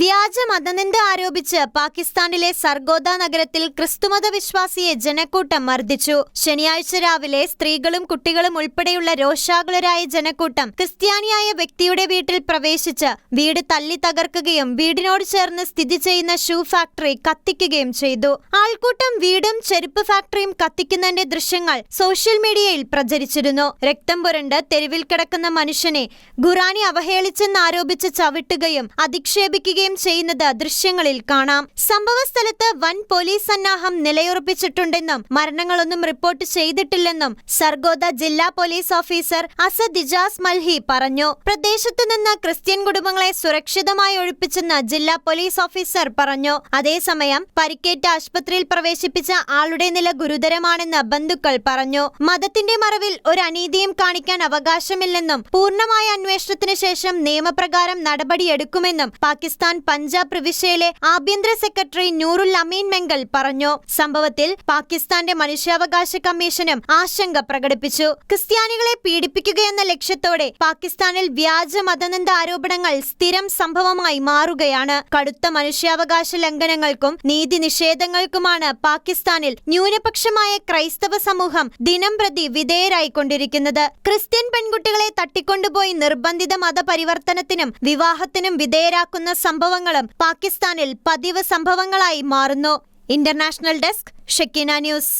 വ്യാജ മതനിന്ദ ആരോപിച്ച് പാകിസ്ഥാനിലെ സർഗോദ നഗരത്തിൽ ക്രിസ്തുമത വിശ്വാസിയെ ജനക്കൂട്ടം മർദ്ദിച്ചു. ശനിയാഴ്ച രാവിലെ സ്ത്രീകളും കുട്ടികളും ഉൾപ്പെടെയുള്ള രോഷാകുലരായ ജനക്കൂട്ടം ക്രിസ്ത്യാനിയായ വ്യക്തിയുടെ വീട്ടിൽ പ്രവേശിച്ച് വീട് തല്ലി തകർക്കുകയും വീടിനോട് ചേർന്ന് സ്ഥിതി ചെയ്യുന്ന ഷൂ ഫാക്ടറി കത്തിക്കുകയും ചെയ്തു. ആൾക്കൂട്ടം വീടും ചെരുപ്പ് ഫാക്ടറിയും കത്തിക്കുന്നതിന്റെ ദൃശ്യങ്ങൾ സോഷ്യൽ മീഡിയയിൽ പ്രചരിച്ചിരുന്നു. രക്തം പുരണ്ട് തെരുവിൽ കിടക്കുന്ന മനുഷ്യനെ ഖുറാനി അവഹേളിച്ചെന്ന് ആരോപിച്ച് ചവിട്ടുകയും അധിക്ഷേപിക്കുകയും ചെയ്യുന്നത് ദൃശ്യങ്ങളിൽ കാണാം. സംഭവ സ്ഥലത്ത് വൻ പോലീസ് സന്നാഹം നിലയുറപ്പിച്ചിട്ടുണ്ടെന്നും മരണങ്ങളൊന്നും റിപ്പോർട്ട് ചെയ്തിട്ടില്ലെന്നും സർഗോദ ജില്ലാ പോലീസ് ഓഫീസർ അസദ് ഇജാസ് മൽഹി പറഞ്ഞു. പ്രദേശത്തു നിന്ന് ക്രിസ്ത്യൻ കുടുംബങ്ങളെ സുരക്ഷിതമായി ഒഴിപ്പിച്ചെന്ന് ജില്ലാ പോലീസ് ഓഫീസർ പറഞ്ഞു. അതേസമയം പരിക്കേറ്റ ആശുപത്രിയിൽ പ്രവേശിപ്പിച്ച ആളുടെ നില ഗുരുതരമാണെന്ന് ബന്ധുക്കൾ പറഞ്ഞു. മതത്തിന്റെ മറവിൽ ഒരു അനീതിയും കാണിക്കാൻ അവകാശമില്ലെന്നും പൂർണമായ അന്വേഷണത്തിന് ശേഷം നിയമപ്രകാരം നടപടിയെടുക്കുമെന്നും പാകിസ്ഥാൻ പഞ്ചാബ് പ്രവിശ്യയിലെ ആഭ്യന്തര സെക്രട്ടറി നൂറുൽ അമീൻ മെങ്കൽ പറഞ്ഞു. സംഭവത്തിൽ പാകിസ്ഥാന്റെ മനുഷ്യാവകാശ കമ്മീഷനും ആശങ്ക പ്രകടിപ്പിച്ചു. ക്രിസ്ത്യാനികളെ പീഡിപ്പിക്കുകയെന്ന ലക്ഷ്യത്തോടെ പാകിസ്ഥാനിൽ വ്യാജ മതനന്ദ ആരോപണങ്ങൾ സ്ഥിരം സംഭവമായി മാറുകയാണ്. കടുത്ത മനുഷ്യാവകാശ ലംഘനങ്ങൾക്കും നീതി നിഷേധങ്ങൾക്കുമാണ് പാകിസ്ഥാനിൽ ന്യൂനപക്ഷമായ ക്രൈസ്തവ സമൂഹം ദിനം പ്രതി വിധേയരായിക്കൊണ്ടിരിക്കുന്നത്. ക്രിസ്ത്യൻ പെൺകുട്ടികളെ തട്ടിക്കൊണ്ടുപോയി നിർബന്ധിത മതപരിവർത്തനത്തിനും വിവാഹത്തിനും വിധേയരാക്കുന്ന സംഭവങ്ങളും പാകിസ്ഥാനിൽ പതിവ് സംഭവങ്ങളായി മാറുന്നു. International desk Shekina news.